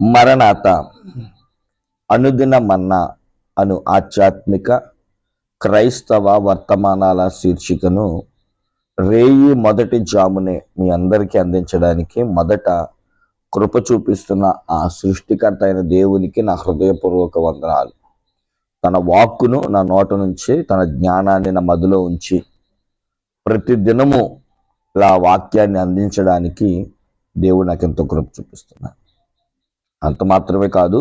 మరణాత అనుదిన మన్నా అను ఆధ్యాత్మిక క్రైస్తవ వర్తమానాల శీర్షికను రేయి మొదటి జామునే మీ అందరికీ అందించడానికి మొదట కృప చూపిస్తున్న ఆ సృష్టికర్త అయిన దేవునికి నా హృదయపూర్వక వందనాలు. తన వాక్కును నా నోట నుంచి తన జ్ఞానాన్ని నా మదిలో ఉంచి ప్రతి దినము ఇలా వాక్యాన్ని అందించడానికి దేవుడు నాకు ఎంతో కృప చూపిస్తున్నాడు. అంత మాత్రమే కాదు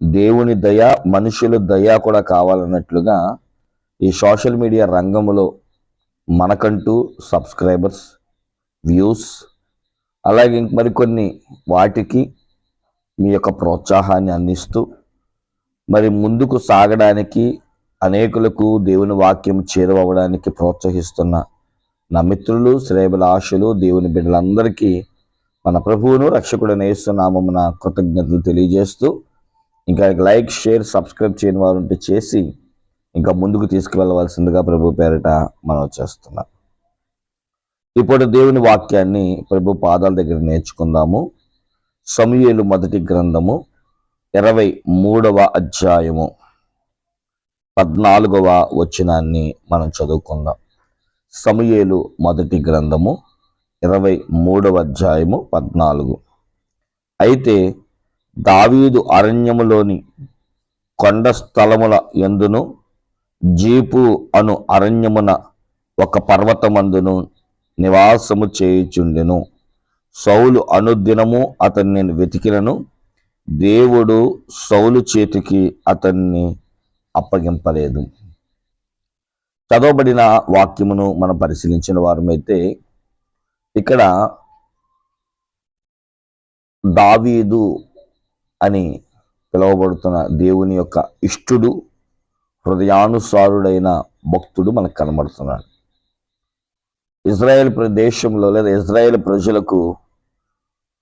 దేవుని దయ మనుషుల దయ కూడా కావాలన్నట్లుగా ఈ సోషల్ మీడియా రంగంలో మనకంటూ సబ్స్క్రైబర్స్ వ్యూస్ అలాగే ఇంక మరికొన్ని వాటికి మీ యొక్క ప్రోత్సాహాన్ని అందిస్తూ మరి ముందుకు సాగడానికి అనేకులకు దేవుని వాక్యం చేరువవడానికి ప్రోత్సహిస్తున్న నా మిత్రులు శ్రేయబలాశులు దేవుని బిడ్డలందరికీ మన ప్రభువును రక్షకుడైన యేసునామమున కృతజ్ఞతలు తెలియజేస్తూ ఇంకా లైక్ షేర్ సబ్స్క్రైబ్ చేయని వారు ఉంటే చేసి ఇంకా ముందుకు తీసుకువెళ్ళవలసిందిగా ప్రభు పేరిట మనం చేస్తున్నాం. ఇప్పుడు దేవుని వాక్యాన్ని ప్రభు పాదాల దగ్గర నేర్చుకుందాము. సమూయేలు మొదటి గ్రంథము ఇరవై మూడవ అధ్యాయము పద్నాలుగవ వచనాన్ని మనం చదువుకుందాం. సమూయేలు మొదటి గ్రంథము ఇరవై మూడవ అధ్యాయము పద్నాలుగు. అయితే దావీదు అరణ్యములోని కొండ స్థలముల ఎందును జీపు అను అరణ్యమున ఒక పర్వతమందును నివాసము చేయుచుండెను. సౌలు అనుదినము అతన్ని నేను వెతికినను దేవుడు సౌలు చేతికి అతన్ని అప్పగింపలేదు. చదవబడిన వాక్యమును మనం పరిశీలించిన వారమైతే ఇక్కడ దావీదు అని పిలువబడుతున్న దేవుని యొక్క ఇష్టుడు హృదయానుసారుడైన భక్తుడు మనకు కనబడుతున్నాడు. ఇజ్రాయెల్ ప్రదేశంలో లేదా ఇజ్రాయెల్ ప్రజలకు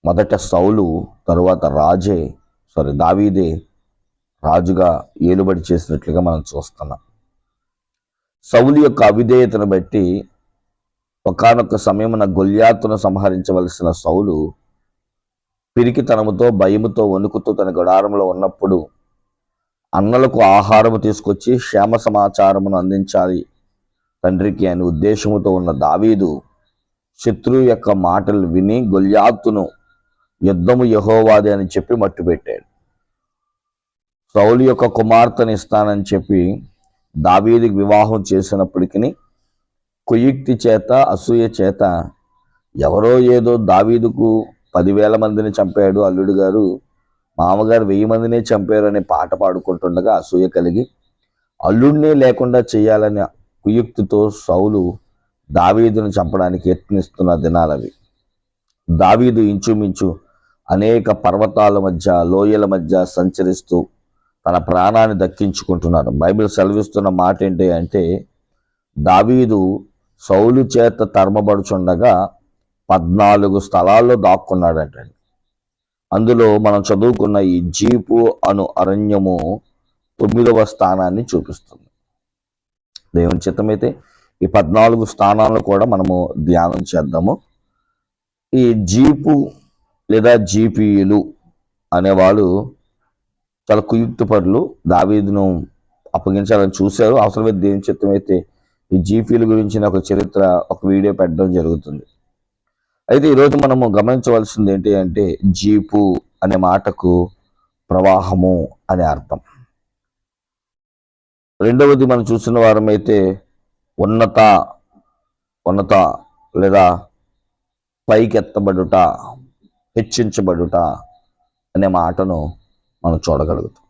మొదట సౌలు తరువాత రాజే సారీ దావీదే రాజుగా ఏలుబడి చేసినట్లుగా మనం చూస్తున్నాం. సౌలు యొక్క అవిధేయతను బట్టి ఒకనొక సమయమున గొల్యాతును సంహరించవలసిన సౌలు పిరికితనముతో భయముతో వణుకుతూ తన గుడారంలో ఉన్నప్పుడు అన్నలకు ఆహారము తీసుకొచ్చి క్షేమ సమాచారమును అందించాలి. తండ్రికి అని ఉద్దేశముతో ఉన్న దావీదు శత్రువు యొక్క మాటలు విని గొల్యాత్తును యుద్ధము యహోవాది అని చెప్పి మట్టుపెట్టాడు సౌలు యొక్క కుమార్తెని ఇస్తానని చెప్పి దావీదికి వివాహం చేసినప్పటికీ కుయుక్తి చేత అసూయ చేత ఎవరో ఏదో దావీదుకు పదివేల మందిని చంపాడు అల్లుడు గారు. మామగారు వెయ్యి మందినే చంపారు అనే పాట పాడుకుంటుండగా అసూయ కలిగి అల్లుడినే లేకుండా చేయాలనే కుయుక్తితో సౌలు దావీదును చంపడానికి యత్నిస్తున్న దినాలవి. దావీదు ఇంచుమించు అనేక పర్వతాల మధ్య లోయల మధ్య సంచరిస్తూ తన ప్రాణాన్ని దక్కించుకుంటున్నారు బైబిల్ సెలవిస్తున్న మాట ఏంటి అంటే దావీదు సౌలు చేత తరమబడుచుండగా పద్నాలుగు స్థలాల్లో దాక్కున్నాడటండి అందులో మనం చదువుకున్న ఈ జీపు అను అరణ్యము తొమ్మిదవ స్థానాన్ని చూపిస్తుంది. దేవుని చిత్తమైతే ఈ పద్నాలుగు స్థానాలను కూడా మనము ధ్యానం చేద్దాము. ఈ జీపు లేదా జీపీయులు అనేవాళ్ళు చాలా కుయుక్త పరులు. దావీదును అప్పగించాలని చూశారు. అవసరమైతే దేవుని చిత్తమైతే ఈ జీపీల గురించిన ఒక చరిత్ర ఒక వీడియో పెట్టడం జరుగుతుంది. అయితే ఈరోజు మనము గమనించవలసింది ఏంటి అంటే జీపు అనే మాటకు ప్రవాహము అనే అర్థం. రెండవది మనం చూసిన వారమైతే ఉన్నత ఉన్నత లేదా పైకెత్తబడుట హెచ్చించబడుట అనే మాటను మనం చూడగలుగుతాం.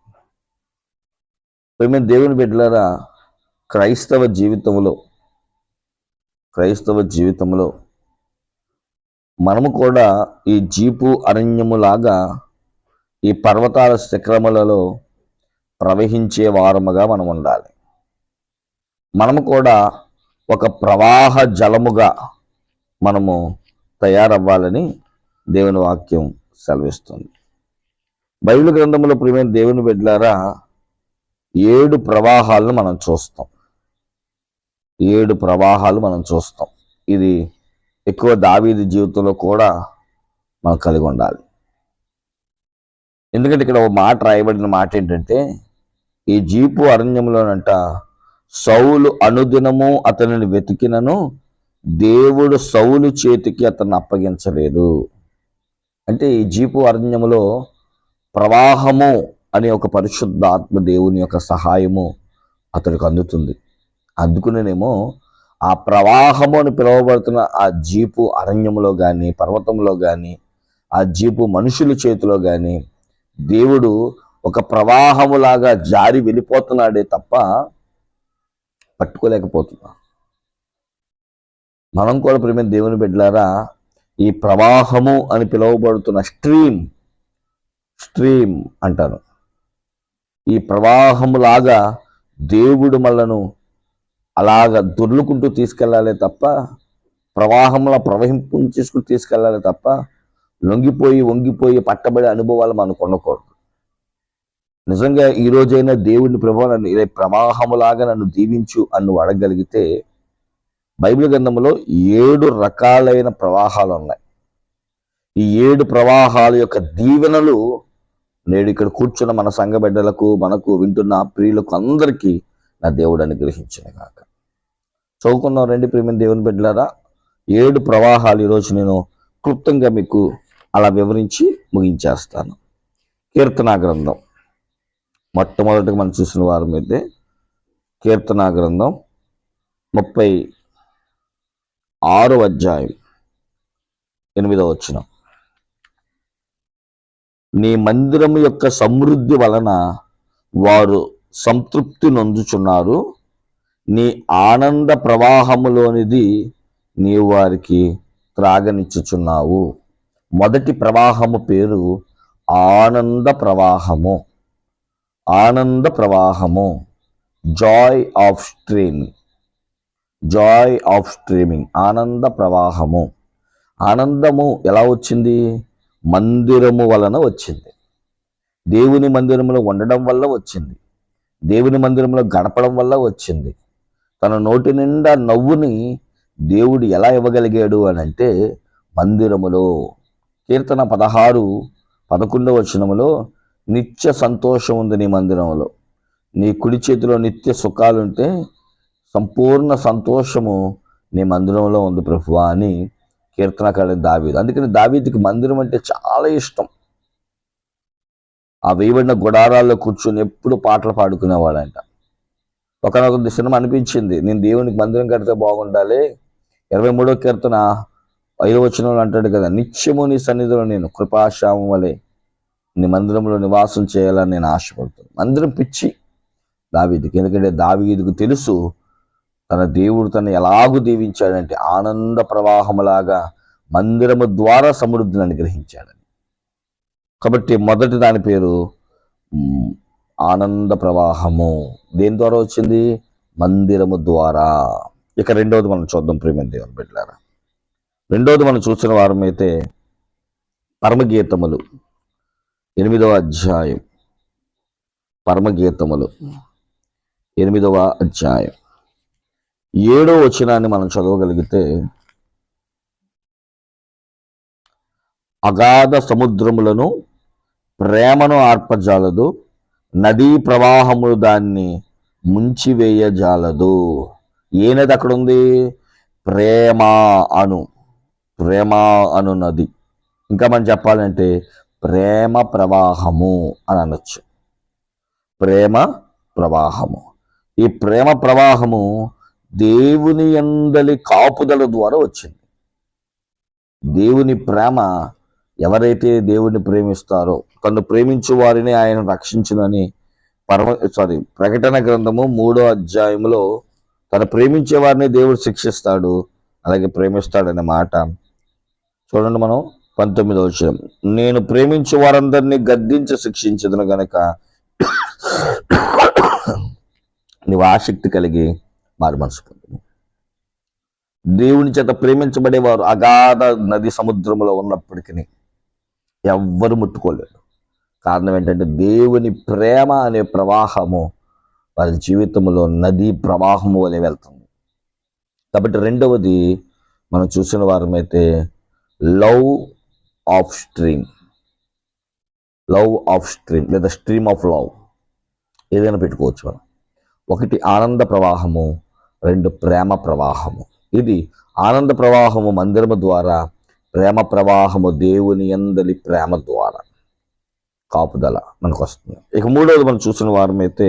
మేము దేవుని బిడ్డలారా క్రైస్తవ జీవితంలో క్రైస్తవ జీవితంలో మనము కూడా ఈ జీపు అరణ్యములాగా ఈ పర్వతాల శిఖరములలో ప్రవహించే వారముగా మనం ఉండాలి. మనము కూడా ఒక ప్రవాహ జలముగా మనము తయారవ్వాలని దేవుని వాక్యం సెలవిస్తుంది. బైబిల్ గ్రంథంలో ప్రియమైన దేవుని బిడ్డలారా ఏడు ప్రవాహాలను మనం చూస్తాం. ఏడు ప్రవాహాలు మనం చూస్తాం. ఇది ఎక్కువ దావీది జీవితంలో కూడా మనం కలిగి ఉండాలి. ఎందుకంటే ఇక్కడ ఒక మాట రాయబడిన మాట ఏంటంటే ఈ జీపు అరణ్యంలోనంట సౌలు అనుదినము అతనిని వెతికినను దేవుడు సౌలు చేతికి అతన్ని అప్పగించలేదు. అంటే ఈ జీపు అరణ్యములో ప్రవాహము అనే ఒక పరిశుద్ధాత్మ దేవుని యొక్క సహాయము అతడికి అందుతుంది. అందుకునేనేమో ఆ ప్రవాహము అని పిలువబడుతున్న ఆ జీపు అరణ్యంలో కానీ పర్వతంలో కానీ ఆ జీపు మనుషుల చేతిలో కానీ దేవుడు ఒక ప్రవాహములాగా జారి వెళ్ళిపోతున్నాడే తప్ప పట్టుకోలేకపోతున్నా. మనం కూడా ప్రేమ దేవుని బిడ్డలారా ఈ ప్రవాహము అని పిలువబడుతున్న స్ట్రీమ్ స్ట్రీమ్ అంటాను ఈ ప్రవాహములాగా దేవుడు మళ్ళను అలాగ దొర్లుకుంటూ తీసుకెళ్ళాలి తప్ప ప్రవాహంలో ప్రవహింపు చేసుకుని తీసుకెళ్ళాలి తప్ప లొంగిపోయి వంగిపోయి పట్టబడే అనుభవాలు మనం కొనకూడదు. నిజంగా ఈ రోజైనా దేవుడిని ప్రభావ నన్ను ఇలా ప్రవాహములాగా నన్ను దీవించు అని అడగగలిగితే బైబిల్ గ్రంథంలో ఏడు రకాలైన ప్రవాహాలు ఉన్నాయి. ఈ ఏడు ప్రవాహాల యొక్క దీవెనలు నేడు ఇక్కడ కూర్చున్న మన సంఘ బిడ్డలకు మనకు వింటున్న ప్రియులకు అందరికీ నా దేవుడు అనుగ్రహించిన కాక చదువుకున్నాం రెండు ప్రేమ దేవుని బిడ్డలారా? ఏడు ప్రవాహాలు ఈరోజు నేను క్లుప్తంగా మీకు అలా వివరించి ముగించేస్తాను. కీర్తనా గ్రంథం. మొట్టమొదటిగా మనం చూసిన వారం అయితే కీర్తనా గ్రంథం ముప్పై ఆరు అధ్యాయం ఎనిమిదవ వచ్చిన నీ మందిరం యొక్క సమృద్ధి వలన వారు సంతృప్తి నొందుచున్నారు. నీ ఆనంద ప్రవాహములోనిది నీ వారికి త్రాగనిచ్చుచున్నావు. మొదటి ప్రవాహము పేరు ఆనంద ప్రవాహము. ఆనంద ప్రవాహము. Joy of streaming. Joy of streaming. ఆనంద ప్రవాహము. ఆనందము ఎలా వచ్చింది? మందిరము వలన వచ్చింది. దేవుని మందిరంలో ఉండడం వల్ల వచ్చింది. దేవుని మందిరంలో గడపడం వల్ల వచ్చింది. తన నోటి నిండా నవ్వుని దేవుడు ఎలా ఇవ్వగలిగాడు అని అంటే మందిరములో. కీర్తన పదహారు పదకొండవ వచనములో నిత్య సంతోషం ఉంది నీ మందిరంలో నీ కుడి చేతిలో నిత్య సుఖాలుంటే సంపూర్ణ సంతోషము నీ మందిరంలో ఉంది ప్రభువా అని కీర్తనకాడు దావీదు. అందుకని దావీదికి మందిరం అంటే చాలా ఇష్టం. ఆ వేయబడిన గుడారాల్లో కూర్చొని ఎప్పుడు పాటలు పాడుకునేవాడంట. ఒకనొక సినిమా అనిపించింది నేను దేవునికి మందిరం కడితే బాగుండాలి. ఇరవై మూడో కీర్తన ఐదో అంటాడు కదా నిత్యము నీ సన్నిధిలో నేను కృపాశామం వలె నీ మందిరంలో నివాసం చేయాలని నేను ఆశపడుతాను మందిరం పిచ్చి. దావీదికి ఎందుకంటే దావీదికి తెలుసు తన దేవుడు తను ఎలాగూ దీవించాడంటే ఆనంద ప్రవాహములాగా మందిరము ద్వారా సమృద్ధిని అనుగ్రహించాడని. కాబట్టి మొదటి దాని పేరు ఆనంద ప్రవాహము. దేని ద్వారా వచ్చింది? మందిరము ద్వారా. ఇక రెండవది మనం చూద్దాం ప్రేమ దేవుని బిడ్డలారా. రెండవది మనం చూసిన వారం అయితే పరమగీతములు. ఎనిమిదవ అధ్యాయం. పరమగీతములు. ఎనిమిదవ అధ్యాయం. ఏడో వచనాన్ని మనం చదవగలిగితే అగాధ సముద్రములను ప్రేమను ఆర్పజాలదు నదీ ప్రవాహములు దాన్ని ముంచివేయజాలదు. ఏ నది అక్కడ ఉంది ప్రేమ అను ప్రేమ అను నది. ఇంకా మనం చెప్పాలంటే ప్రేమ ప్రవాహము అని అనొచ్చు. ప్రేమ ప్రవాహము. ఈ ప్రేమ ప్రవాహము దేవుని ఎందలి కాపుదల ద్వారా వచ్చింది. దేవుని ప్రేమ ఎవరైతే దేవుడిని ప్రేమిస్తారో తను ప్రేమించు వారిని ఆయన రక్షించునని పరమ సారీ ప్రకటన గ్రంథము మూడో అధ్యాయంలో తను ప్రేమించే వారిని దేవుడు శిక్షిస్తాడు అలాగే ప్రేమిస్తాడనే మాట. చూడండి మనం పంతొమ్మిదో విషయం నేను ప్రేమించే వారందరినీ గద్దించి శిక్షించదును గనక నువ్వు ఆసక్తి కలిగి మారు మనసు పొందుము. దేవుని చేత ప్రేమించబడేవారు అగాధ నది సముద్రంలో ఉన్నప్పటికీ ఎవ్వరు ముట్టుకోలేరు. కారణం ఏంటంటే దేవుని ప్రేమ అనే ప్రవాహము వారి జీవితంలో నది ప్రవాహము వలె వెళ్తుంది. కాబట్టి రెండవది మనం చూసిన వారమైతే love of stream. Love of stream లేదా స్ట్రీమ్ ఆఫ్ లవ్ ఏదైనా పెట్టుకోవచ్చు మనం. ఒకటి ఆనంద ప్రవాహము రెండు ప్రేమ ప్రవాహము. ఇది ఆనంద ప్రవాహము మందిరము ద్వారా ప్రేమ ప్రవాహము దేవుని అందలి ప్రేమ ద్వారా. కాపుదల మనకు వస్తుంది ఇక మూడవది మనం చూసిన వారమైతే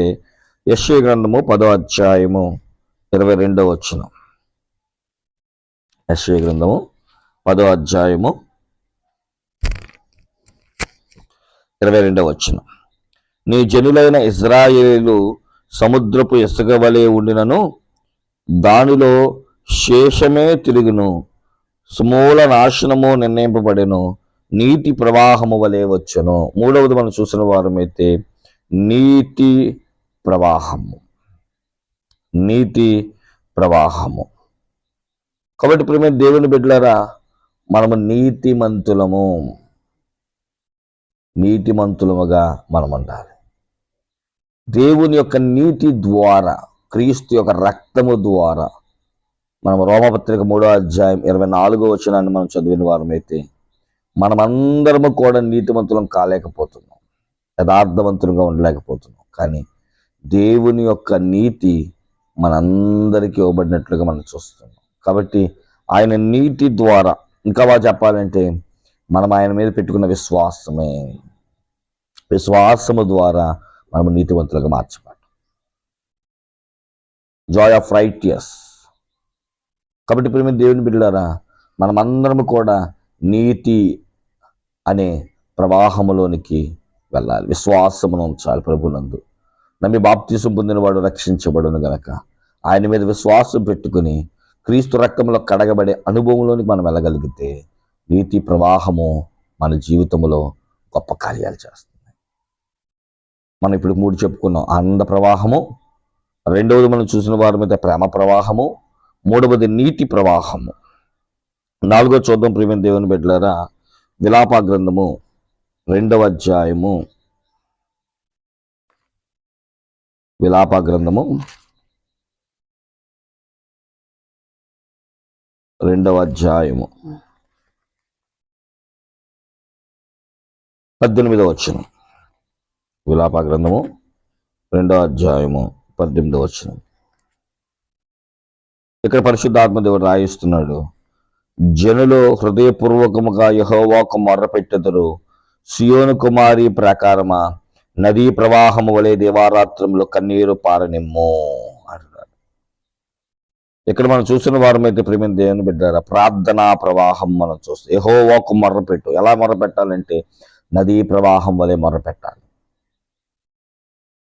యశ్వ గ్రంథము పదో అధ్యాయము ఇరవై రెండవ వచ్చిన యశ్వ గ్రంథము పదో అధ్యాయము ఇరవై రెండవ వచ్చిన నీ జనులైన ఇజ్రాయేలు సముద్రపు ఇసుక వలె ఉండినను దానిలో శేషమే తిరుగును. సమూల నాశనము నిర్ణయింపబడెను. నీటి ప్రవాహము వలె వచ్చును. మూడవది మనం చూసిన వారమైతే నీటి ప్రవాహము. నీటి ప్రవాహము. కాబట్టి ప్రమే దేవుని బిడ్డలారా మనము నీతిమంతులము. నీతిమంతులముగా మనం ఉండాలి దేవుని యొక్క నీతి ద్వారా క్రీస్తు యొక్క రక్తము ద్వారా మనం రోమపత్రిక మూడో అధ్యాయం ఇరవై నాలుగో వచనాన్ని మనం చదివిన వారమైతే మనమందరము కూడా నీతిమంతులం కాలేకపోతున్నాం యథార్థవంతులుగా ఉండలేకపోతున్నాం. కానీ దేవుని యొక్క నీతి మనందరికీ ఇవ్వబడినట్లుగా మనం చూస్తున్నాం. కాబట్టి ఆయన నీతి ద్వారా ఇంకా బాగా చెప్పాలంటే మనం ఆయన మీద పెట్టుకున్న విశ్వాసమే. విశ్వాసము ద్వారా మనము నీతివంతులుగా మార్చబడ్డాం. జాయ్ ఆఫ్ రైటియస్ కాబట్టి ప్రేమ దేవుని బిడ్డలారా మనమందరం కూడా నీతి అనే ప్రవాహములోనికి వెళ్ళాలి. విశ్వాసమును ఉంచాలి ప్రభునందు. నమ్మి బాప్తీసం పొందినవాడు రక్షించబడును గనక. ఆయన మీద విశ్వాసం పెట్టుకుని క్రీస్తు రక్తంలో కడగబడే అనుభవంలోనికి మనం వెళ్ళగలిగితే నీతి ప్రవాహము మన జీవితంలో గొప్ప కార్యాలు చేస్తుంది. మనం ఇప్పుడు మూడు చెప్పుకున్నాం. ఆనంద ప్రవాహము. రెండవది మనం చూసిన వారి మీద ప్రేమ ప్రవాహము. మూడవది నీటి ప్రవాహము. నాలుగో చూద్దాం ప్రేమ దేవుని బిడ్డలారా విలాప గ్రంథము రెండవ అధ్యాయము. విలాప గ్రంథము రెండవ అధ్యాయము. పద్దెనిమిదవ వచ్చిన విలాప గ్రంథము రెండవ అధ్యాయము పద్దెనిమిదవ వచ్చిన ఇక్కడ పరిశుద్ధాత్మ దేవుడు రాయిస్తున్నాడు. జనులు హృదయపూర్వకముగా యహోవాకు మొర్రపెట్టెదరు సియోను కుమారి ప్రకారమా? నదీ ప్రవాహము వలె దేవారాత్రంలో కన్నీరు పారనిమ్ము అంటున్నాడు. ఇక్కడ మనం చూసిన వారమైతే ప్రేమ దేవుని బిడ్డారా ప్రార్థనా ప్రవాహం మనం చూస్తే. యహోవాకు మొర్రపెట్టు ఎలా మొర్రపెట్టాలంటే నదీ ప్రవాహం వలె మొర్రపెట్టాలి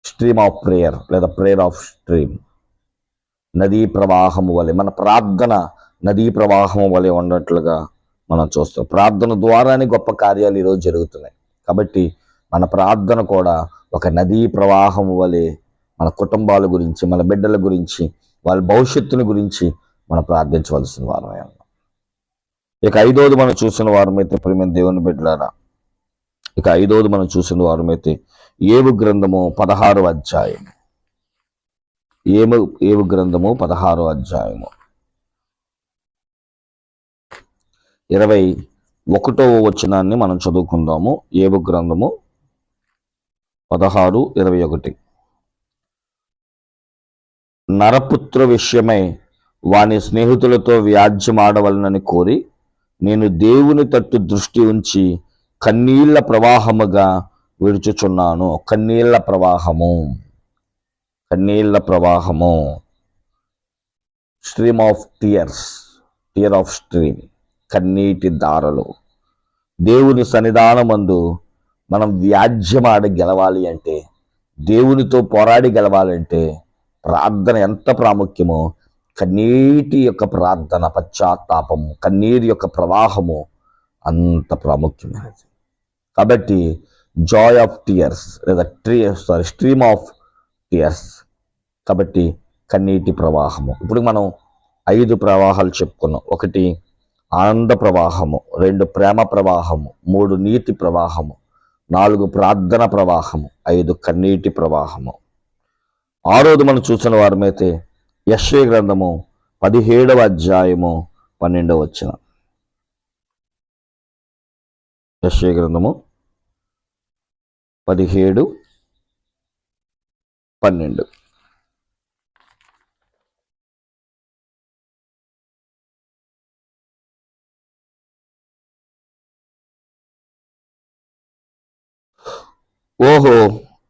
స్ట్రీమ్ ఆఫ్ ప్రేయర్ లేదా ప్రేయర్ ఆఫ్ స్ట్రీమ్. నదీ ప్రవాహము వలె మన ప్రార్థన నదీ ప్రవాహం వలె ఉన్నట్లుగా మనం చూస్తాం. ప్రార్థన ద్వారానే గొప్ప కార్యాలు ఈరోజు జరుగుతున్నాయి. కాబట్టి మన ప్రార్థన కూడా ఒక నదీ ప్రవాహం వలె మన కుటుంబాల గురించి మన బిడ్డల గురించి వాళ్ళ భవిష్యత్తుని గురించి మనం ప్రార్థించవలసిన వారమే ఇక ఐదోది మనం చూసిన వారమైతే ప్రేమ దేవుని బిడ్డలారా ఇక ఐదోది మనం చూసిన వారమైతే ఏవు గ్రంథము పదహారు అధ్యాయం ఏము ఏవు గ్రంథము? పదహారో అధ్యాయము. ఇరవై ఒకటో వచనాన్ని మనం చదువుకుందాము. ఏవు గ్రంథము? పదహారు ఇరవై ఒకటి. నరపుత్ర విషయమై వాని స్నేహితులతో వ్యాజ్యమాడవలనని కోరి నేను దేవుని తట్టు దృష్టి ఉంచి కన్నీళ్ళ ప్రవాహముగా విడుచుచున్నాను. కన్నీళ్ళ ప్రవాహము. కన్నీళ్ళ ప్రవాహము. Stream of tears tear of stream కన్నీటి దారలు. దేవుని సన్నిధానమందు మనం వ్యాజ్యమాడి గెలవాలి అంటే దేవునితో పోరాడి గెలవాలంటే ప్రార్థన ఎంత ప్రాముఖ్యమో కన్నీటి యొక్క ప్రార్థన పశ్చాత్తాపము కన్నీటి యొక్క ప్రవాహము అంత ప్రాముఖ్యమైనది. కాబట్టి జాయ్ ఆఫ్ టియర్స్ లేదా tree sorry stream of yes కాబట్టి కన్నీటి ప్రవాహము. ఇప్పుడు మనం ఐదు ప్రవాహాలు చెప్పుకున్నాం. ఒకటి ఆనంద ప్రవాహము రెండు ప్రేమ ప్రవాహము మూడు నీతి ప్రవాహము నాలుగు ప్రార్థన ప్రవాహము ఐదు కన్నీటి ప్రవాహము. ఆరోది మనం చూసిన వారమైతే యశ్వ గ్రంథము పదిహేడవ అధ్యాయము పన్నెండవ వచ్చిన యశ్వ గ్రంథము పదిహేడు పన్నెండు. ఓహో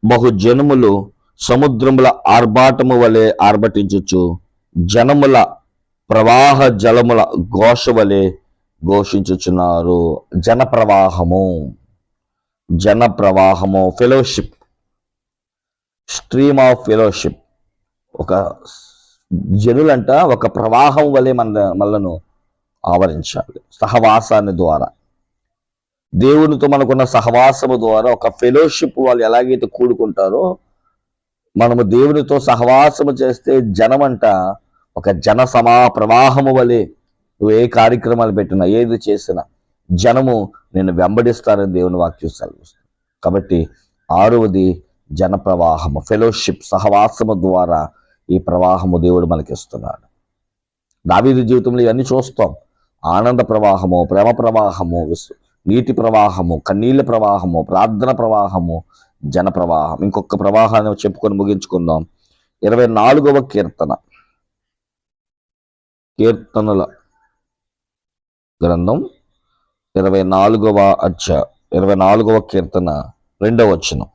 బహు జనములు సముద్రముల ఆర్భాటము వలె ఆర్భటించుచు జనముల ప్రవాహ జలముల ఘోష వలె ఘోషించుచున్నారు. జన ప్రవాహము జన ప్రవాహము ఫెలోషిప్. Stream of fellowship. ఒక జనులంట ఒక ప్రవాహం వలె మన మనలను ఆవరించాలి. సహవాసాన్ని ద్వారా. దేవునితో మనకున్న సహవాసము ద్వారా ఒక ఫెలోషిప్ వాళ్ళు ఎలాగైతే కూడుకుంటారో మనము దేవునితో సహవాసము చేస్తే జనమంట ఒక జన సమా ప్రవాహము వలె నువ్వు ఏ కార్యక్రమాలు పెట్టినా ఏది చేసినా జనము నేను వెంబడిస్తానని దేవుని వాక్యం సెలవిస్తుంది. కాబట్టి ఆరవది జన ప్రవాహము ఫెలోషిప్ సహవాసము ద్వారా ఈ ప్రవాహము దేవుడు మనకిస్తున్నాడు. దావీదు జీవితంలో ఇవన్నీ చూస్తాం. ఆనంద ప్రవాహము ప్రేమ ప్రవాహము నీతి నీటి ప్రవాహము కన్నీళ్ళ ప్రవాహము ప్రార్థన ప్రవాహము జన ప్రవాహం ఇంకొక ప్రవాహాన్ని చెప్పుకొని ముగించుకుందాం. ఇరవై నాలుగవ కీర్తన. కీర్తనల గ్రంథం ఇరవై నాలుగవ అచ్చ ఇరవై నాలుగవ కీర్తన రెండవ వచనం.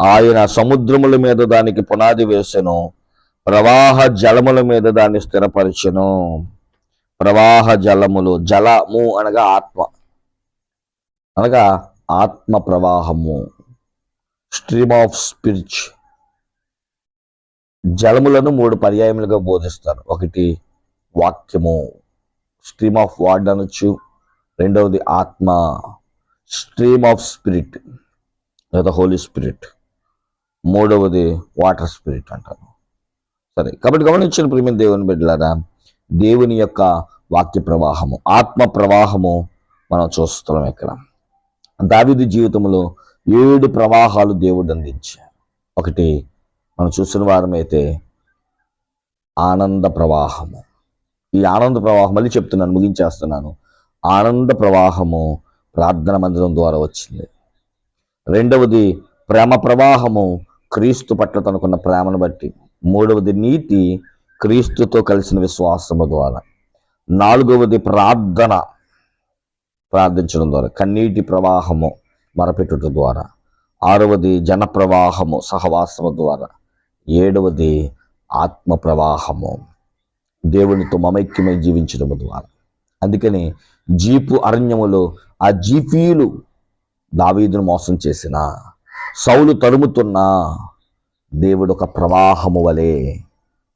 ఆయన సముద్రముల మీద దానికి పునాది వేసెను ప్రవాహ జలముల మీద దాన్ని స్థిరపరిచెను. ప్రవాహ జలములు జలము అనగా ఆత్మ. అనగా ఆత్మ ప్రవాహము. స్ట్రీమ్ ఆఫ్ స్పిరిచ్ జలములను మూడు పర్యాయములుగా బోధిస్తారు ఒకటి వాక్యము. స్ట్రీమ్ ఆఫ్ వార్డ్ అనొచ్చు. రెండవది ఆత్మ. Stream of spirit. లేదా హోలీ స్పిరిట్. మూడవది వాటర్ స్పిరిట్ అంటారు. సరే కాబట్టి గమనించిన ప్రియమైన దేవుని బిడ్డలారా దేవుని యొక్క వాక్య ప్రవాహము ఆత్మ ప్రవాహము మనం చూస్తున్నాం ఇక్కడ. దావిది జీవితంలో ఏడు ప్రవాహాలు దేవుడు అందించారు ఒకటి మనం చూసిన వారమైతే ఆనంద ప్రవాహము. ఈ ఆనంద ప్రవాహం మళ్ళీ చెప్తున్నాను ముగించేస్తున్నాను. ఆనంద ప్రవాహము ప్రార్థన మందిరం ద్వారా వచ్చింది. రెండవది ప్రేమ ప్రవాహము క్రీస్తు పట్ల తనకున్న ప్రేమను బట్టి. మూడవది నీతి క్రీస్తుతో కలిసిన విశ్వాసము ద్వారా. నాలుగవది ప్రార్థన ప్రార్థించడం ద్వారా. కన్నీటి ప్రవాహము మరపెట్టుట ద్వారా. ఆరవది జన ప్రవాహము సహవాసము ద్వారా. ఏడవది ఆత్మ ప్రవాహము దేవునితో మమైక్యమై జీవించడం ద్వారా. అందుకని జీపు అరణ్యములో ఆ జీపీలు దావీదును మోసం చేసిన సౌలు తరుముతున్నా దేవుడు ఒక ప్రవాహము వలె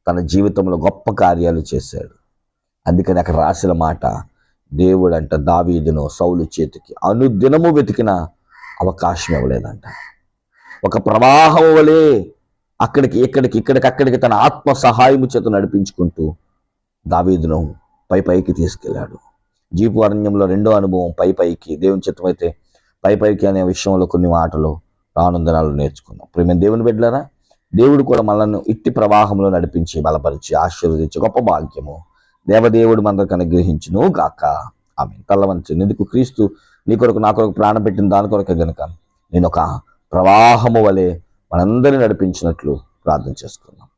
తన జీవితంలో గొప్ప కార్యాలు చేశాడు. అందుకని అక్కడ రాసిన మాట దేవుడు అంట దావీదును సౌలు చేతికి అనుదినము వెతికిన అవకాశం ఇవ్వలేదంట. ఒక ప్రవాహం వలె అక్కడికి ఇక్కడికి ఇక్కడికి అక్కడికి తన ఆత్మ సహాయము చేత నడిపించుకుంటూ దావీదును పై పైకి తీసుకెళ్ళాడు. జీపు అరణ్యంలో రెండో అనుభవం పై పైకి దేవుని చిత్తమైతే పై పైకి అనే విషయంలో కొన్ని మాటలు రానుందనాలు నేర్చుకున్నాం. ప్రేమ దేవుని బిడ్డలారా దేవుడు కూడా మనల్ని ఇట్టి ప్రవాహంలో నడిపించి బలపరిచి ఆశీర్వదించి గొప్ప భాగ్యము దేవదేవుడు మనకు అనుగ్రహించును గాక. ఆమె తల్లవంచి. ఎందుకు క్రీస్తు నీ కొరకు నా కొరకు ప్రాణం పెట్టిన దాని కొరకు గనుక నేను ఒక ప్రవాహము వలె మనందరిని నడిపించినట్లు ప్రార్థన చేసుకున్నాం.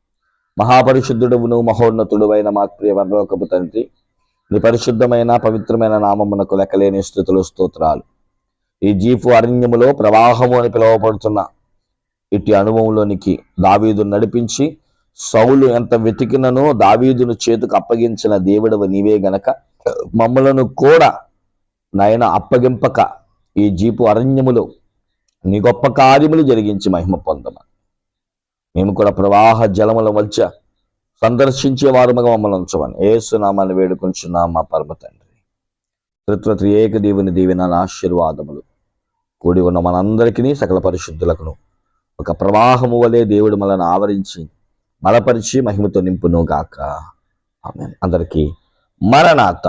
మహాపరిశుద్ధుడువును మహోన్నతుడు అయిన మా ప్రియ పరలోకపు తండ్రి నీ పరిశుద్ధమైన పవిత్రమైన నామమునకు లెక్కలేని స్థుతులు స్తోత్రాలు ఈ జీపు అరణ్యములో ప్రవాహము అని పిలువబడుతున్న ఇట్టి అనుభవంలోనికి దావీదు నడిపించి సౌలు ఎంత వెతికిననో దావీదును చేతుకు అప్పగించిన దేవుడవ నీవే గనక మమ్మలను కూడా నాయన అప్పగింపక ఈ జీపు అరణ్యములో నీ గొప్ప కార్యములు జరిగించి మహిమ పొందమని. మేము కూడా ప్రవాహ జలముల మధ్య సందర్శించే వారముగా మమ్మల్ని ఉంచమని. ఏసునామాన్ని వేడుకుంటున్నాం మా పరమ తండ్రి. త్రిత్వ త్రియేక దేవుని దీవెన ఆశీర్వాదములు. కూడి ఉన్న మనందరికీ సకల పరిశుద్ధులకును ఒక ప్రవాహము వలె దేవుడు మనల్ని ఆవరించి బలపరిచి మహిమతో నింపును గాక ఆమె అందరికీ మరణాత.